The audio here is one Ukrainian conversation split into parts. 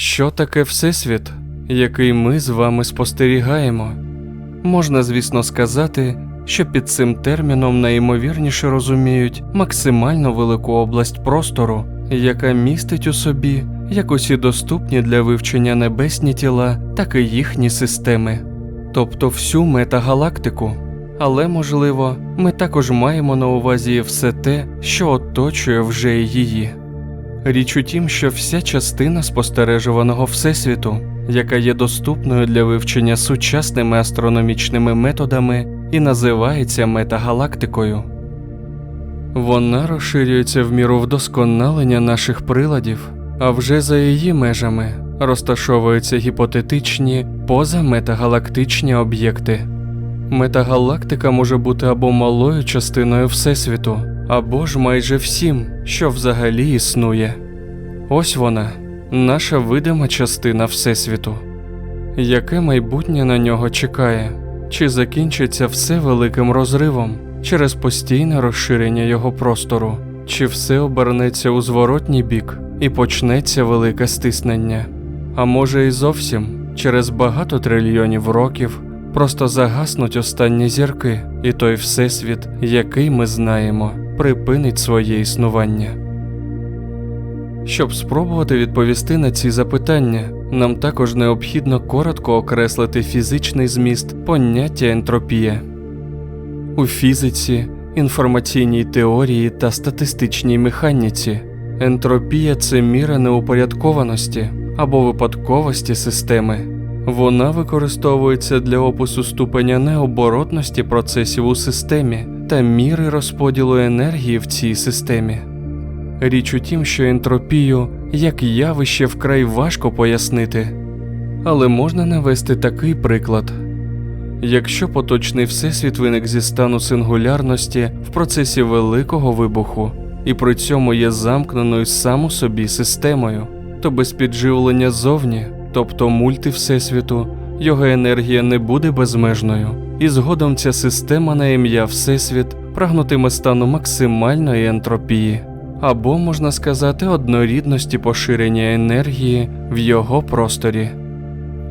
Що таке Всесвіт, який ми з вами спостерігаємо? Можна, звісно, сказати, що під цим терміном найімовірніше розуміють максимально велику область простору, яка містить у собі як усі доступні для вивчення небесні тіла, так і їхні системи, тобто всю метагалактику. Але, можливо, ми також маємо на увазі все те, що оточує вже її. Річ у тім, що вся частина спостережуваного Всесвіту, яка є доступною для вивчення сучасними астрономічними методами і називається метагалактикою. Вона розширюється в міру вдосконалення наших приладів, а вже за її межами розташовуються гіпотетичні позаметагалактичні об'єкти. Метагалактика може бути або малою частиною Всесвіту, або ж майже всім, що взагалі існує. Ось вона, наша видима частина Всесвіту. Яке майбутнє на нього чекає? Чи закінчиться все великим розривом через постійне розширення його простору, чи все обернеться у зворотній бік і почнеться велике стиснення? А може і зовсім через багато трильйонів років просто загаснуть останні зірки, і той всесвіт, який ми знаємо, припинить своє існування. Щоб спробувати відповісти на ці запитання, нам також необхідно коротко окреслити фізичний зміст поняття ентропія. У фізиці, інформаційній теорії та статистичній механіці ентропія це міра неупорядкованості або випадковості системи. Вона використовується для опису ступеня необоротності процесів у системі та міри розподілу енергії в цій системі. Річ у тім, що ентропію як явище вкрай важко пояснити, але можна навести такий приклад. Якщо поточний всесвіт виник зі стану сингулярності в процесі великого вибуху і при цьому є замкненою сам у собі системою, то без підживлення зовні, тобто мульти всесвіту, його енергія не буде безмежною, і згодом ця система на ім'я Всесвіт прагнутиме стану максимальної ентропії, або можна сказати однорідності поширення енергії в його просторі.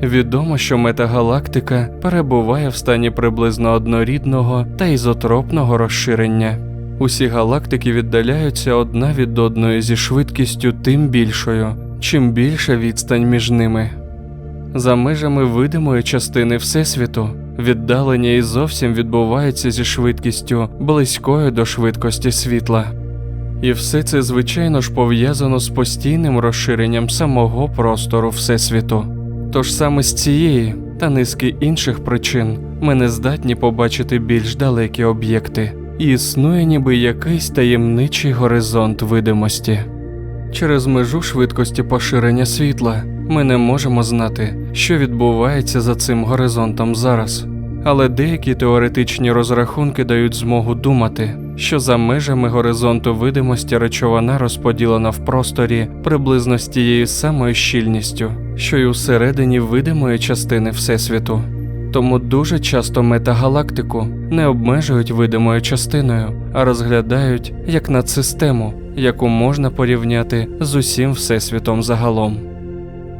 Відомо, що метагалактика перебуває в стані приблизно однорідного та ізотропного розширення. Усі галактики віддаляються одна від одної зі швидкістю тим більшою, чим більша відстань між ними. За межами видимої частини Всесвіту віддалення і зовсім відбувається зі швидкістю близькою до швидкості світла. І все це, звичайно ж, пов'язано з постійним розширенням самого простору Всесвіту. Тож саме з цієї та низки інших причин ми не здатні побачити більш далекі об'єкти, і існує ніби якийсь таємничий горизонт видимості. Через межу швидкості поширення світла ми не можемо знати, що відбувається за цим горизонтом зараз, але деякі теоретичні розрахунки дають змогу думати, що за межами горизонту видимості речовина розподілена в просторі приблизно з тією самою щільністю, що й усередині видимої частини Всесвіту. Тому дуже часто метагалактику не обмежують видимою частиною, а розглядають як надсистему, яку можна порівняти з усім всесвітом загалом.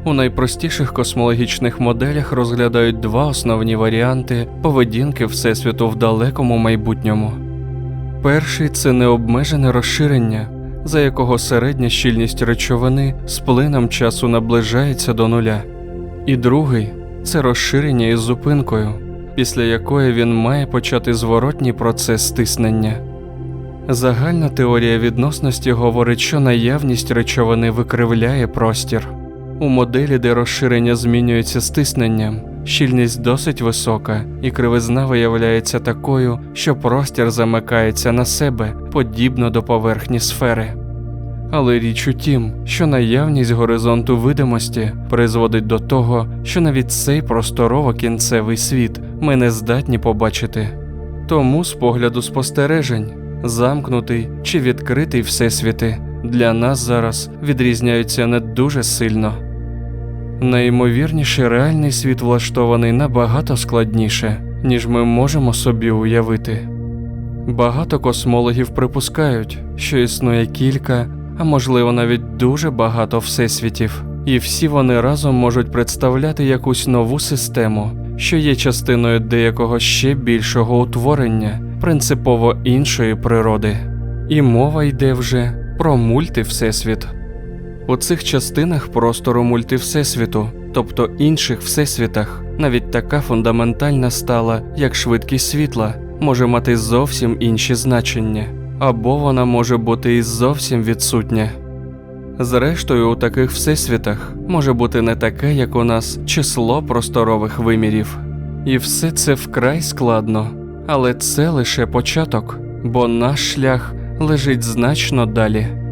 У найпростіших космологічних моделях розглядають два основні варіанти поведінки Всесвіту в далекому майбутньому. Перший це необмежене розширення, за якого середня щільність речовини з плином часу наближається до нуля. І другий це розширення із зупинкою, після якої він має почати зворотній процес стиснення. Загальна теорія відносності говорить, що наявність речовини викривляє простір. У моделі, де розширення змінюється стисненням, щільність досить висока, і кривизна виявляється такою, що простір замикається на себе подібно до поверхні сфери. Але річ у тім, що наявність горизонту видимості призводить до того, що навіть цей просторово-кінцевий світ ми не здатні побачити. Тому, з погляду спостережень, замкнутий чи відкритий всесвіти для нас зараз відрізняються не дуже сильно. Найімовірніше, реальний світ влаштований набагато складніше, ніж ми можемо собі уявити. Багато космологів припускають, що існує кілька, а можливо навіть дуже багато всесвітів, і всі вони разом можуть представляти якусь нову систему, що є частиною деякого ще більшого утворення, принципово іншої природи. І мова йде вже про мультивсесвіт. У цих частинах простору мультивсесвіту, тобто інших всесвітах, навіть така фундаментальна стала, як швидкість світла, може мати зовсім інші значення, або вона може бути і зовсім відсутня. Зрештою, у таких всесвітах може бути не таке, як у нас число просторових вимірів. І все це вкрай складно, але це лише початок, бо наш шлях лежить значно далі.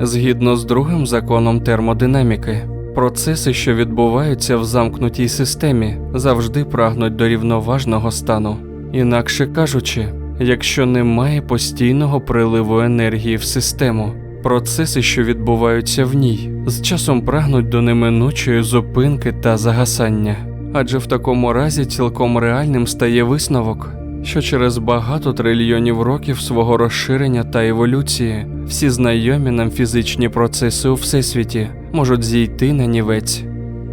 Згідно з другим законом термодинаміки, процеси, що відбуваються в замкнутій системі, завжди прагнуть до рівноважного стану. Інакше кажучи, якщо немає постійного приливу енергії в систему, процеси, що відбуваються в ній, з часом прагнуть до неминучої зупинки та загасання. Адже в такому разі цілком реальним стає висновок, що через багато трильйонів років свого розширення та еволюції всі знайомі нам фізичні процеси у всесвіті можуть зійти на нівець.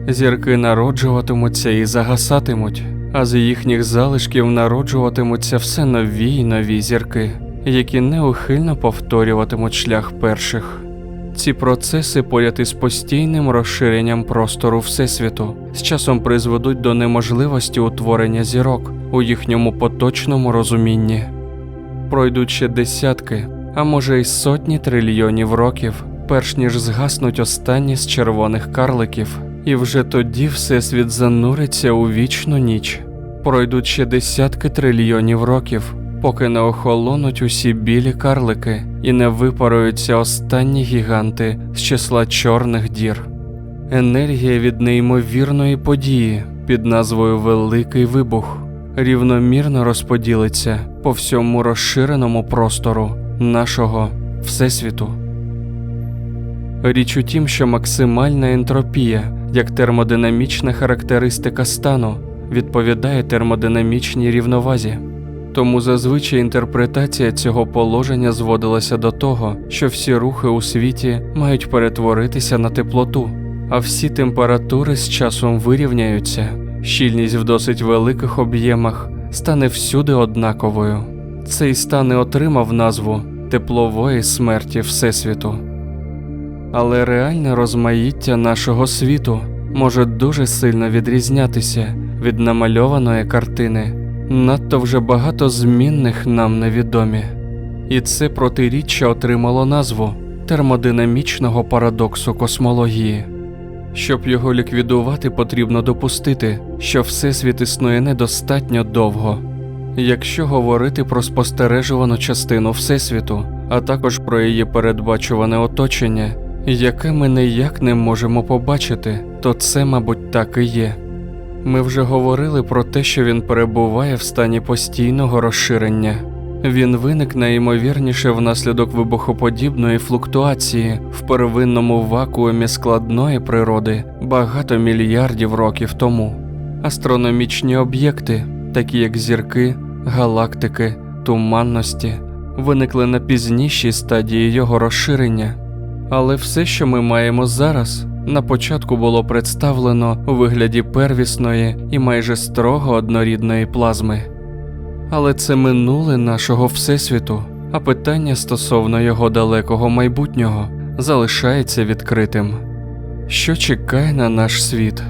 Зірки народжуватимуться і загасатимуть, а з їхніх залишків народжуватимуться все нові й нові зірки, які неухильно повторюватимуть шлях перших. Ці процеси поряд із постійним розширенням простору Всесвіту з часом призведуть до неможливості утворення зірок у їхньому поточному розумінні. Пройдуть ще десятки, а може й сотні трильйонів років, перш ніж згаснуть останні з червоних карликів, і вже тоді Всесвіт зануриться у вічну ніч. Пройдуть ще десятки трильйонів років, поки не охолонуть усі білі карлики і не випаруються останні гіганти з числа чорних дір. Енергія від неймовірної події під назвою Великий Вибух рівномірно розподілиться по всьому розширеному простору нашого Всесвіту. Річ у тім, що максимальна ентропія, як термодинамічна характеристика стану, відповідає термодинамічній рівновазі. Тому зазвичай інтерпретація цього положення зводилася до того, що всі рухи у світі мають перетворитися на теплоту, а всі температури з часом вирівняються, щільність в досить великих об'ємах стане всюди однаковою. Цей стан і отримав назву теплової смерті Всесвіту. Але реальне розмаїття нашого світу може дуже сильно відрізнятися від намальованої картини. Надто вже багато змінних нам невідомі, і це протиріччя отримало назву термодинамічного парадоксу космології. Щоб його ліквідувати, потрібно допустити, що Всесвіт існує недостатньо довго. Якщо говорити про спостережувану частину Всесвіту, а також про її передбачуване оточення, яке ми ніяк не можемо побачити, то це, мабуть, так і є. Ми вже говорили про те, що він перебуває в стані постійного розширення. Він виник найімовірніше внаслідок вибухоподібної флуктуації в первинному вакуумі складної природи багато мільярдів років тому. Астрономічні об'єкти, такі як зірки, галактики, туманності, виникли на пізнішій стадії його розширення. Але все, що ми маємо зараз, на початку було представлено у вигляді первісної і майже строго однорідної плазми. Але це минуле нашого Всесвіту, а питання стосовно його далекого майбутнього залишається відкритим. Що чекає на наш світ?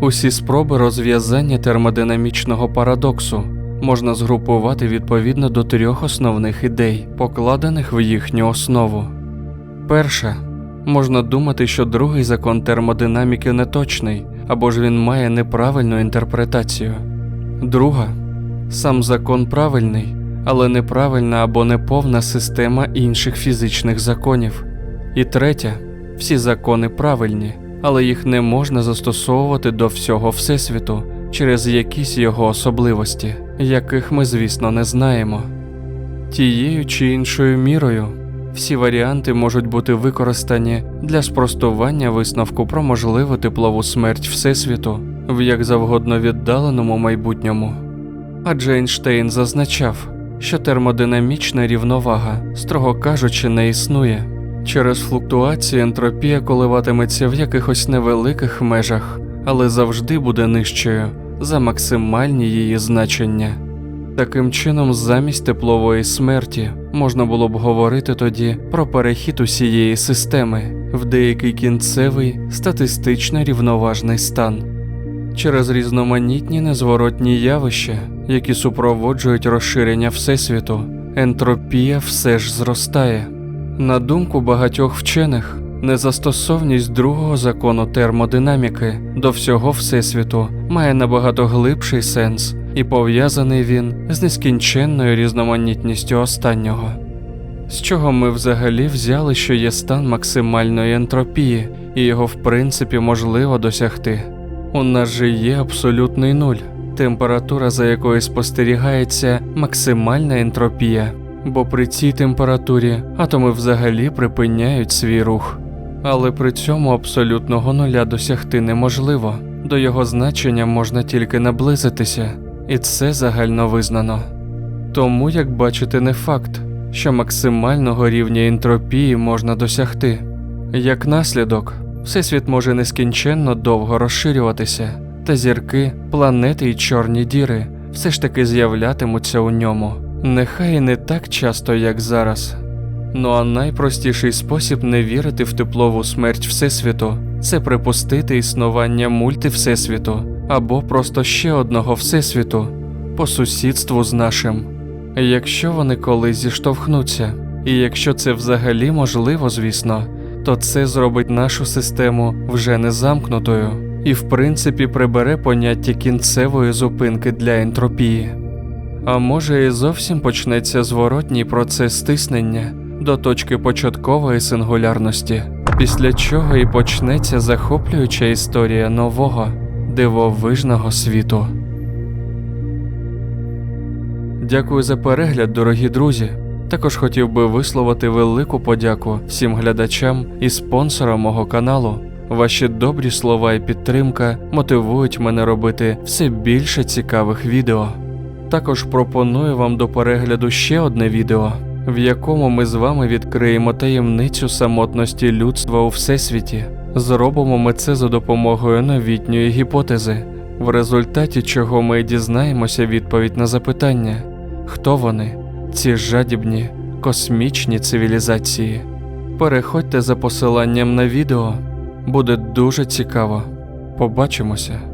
Усі спроби розв'язання термодинамічного парадоксу можна згрупувати відповідно до трьох основних ідей, покладених в їхню основу. Перша можна думати, що другий закон термодинаміки неточний, або ж він має неправильну інтерпретацію. Друга сам закон правильний, але неправильна або неповна система інших фізичних законів. І третя всі закони правильні, але їх не можна застосовувати до всього Всесвіту через якісь його особливості, яких ми, звісно, не знаємо. Тією чи іншою мірою всі варіанти можуть бути використані для спростування висновку про можливу теплову смерть Всесвіту в як завгодно віддаленому майбутньому. Адже Ейнштейн зазначав, що термодинамічна рівновага, строго кажучи, не існує. Через флуктуації ентропія коливатиметься в якихось невеликих межах, але завжди буде нижчою за максимальні її значення. Таким чином, замість теплової смерті можна було б говорити тоді про перехід усієї системи в деякий кінцевий статистично рівноважний стан. Через різноманітні незворотні явища, які супроводжують розширення Всесвіту, ентропія все ж зростає. На думку багатьох вчених, незастосовність другого закону термодинаміки до всього Всесвіту має набагато глибший сенс, і пов'язаний він з нескінченною різноманітністю останнього. З чого ми взагалі взяли, що є стан максимальної ентропії, і його в принципі можливо досягти. У нас же є абсолютний нуль, температура, за якою спостерігається максимальна ентропія, бо при цій температурі атоми взагалі припиняють свій рух. Але при цьому абсолютного нуля досягти неможливо, до його значення можна тільки наблизитися, і це загально визнано. Тому, як бачите, не факт, що максимального рівня ентропії можна досягти. Як наслідок, Всесвіт може нескінченно довго розширюватися, та зірки, планети й чорні діри все ж таки з'являтимуться у ньому, нехай не так часто, як зараз. Ну а найпростіший спосіб не вірити в теплову смерть Всесвіту це припустити існування мульти Всесвіту або просто ще одного Всесвіту по сусідству з нашим. Якщо вони колись зіштовхнуться, і якщо це взагалі можливо, звісно, то це зробить нашу систему вже не замкнутою і, в принципі, прибере поняття кінцевої зупинки для ентропії. А може і зовсім почнеться зворотній процес стиснення до точки початкової сингулярності, після чого і почнеться захоплююча історія нового дивовижного світу. Дякую за перегляд, дорогі друзі. Також хотів би висловити велику подяку всім глядачам і спонсорам мого каналу. Ваші добрі слова і підтримка мотивують мене робити все більше цікавих відео. Також пропоную вам до перегляду ще одне відео, в якому ми з вами відкриємо таємницю самотності людства у всесвіті. Зробимо ми це за допомогою новітньої гіпотези, в результаті чого ми дізнаємося відповідь на запитання, хто вони, ці жадібні космічні цивілізації. Переходьте за посиланням на відео, буде дуже цікаво. Побачимося.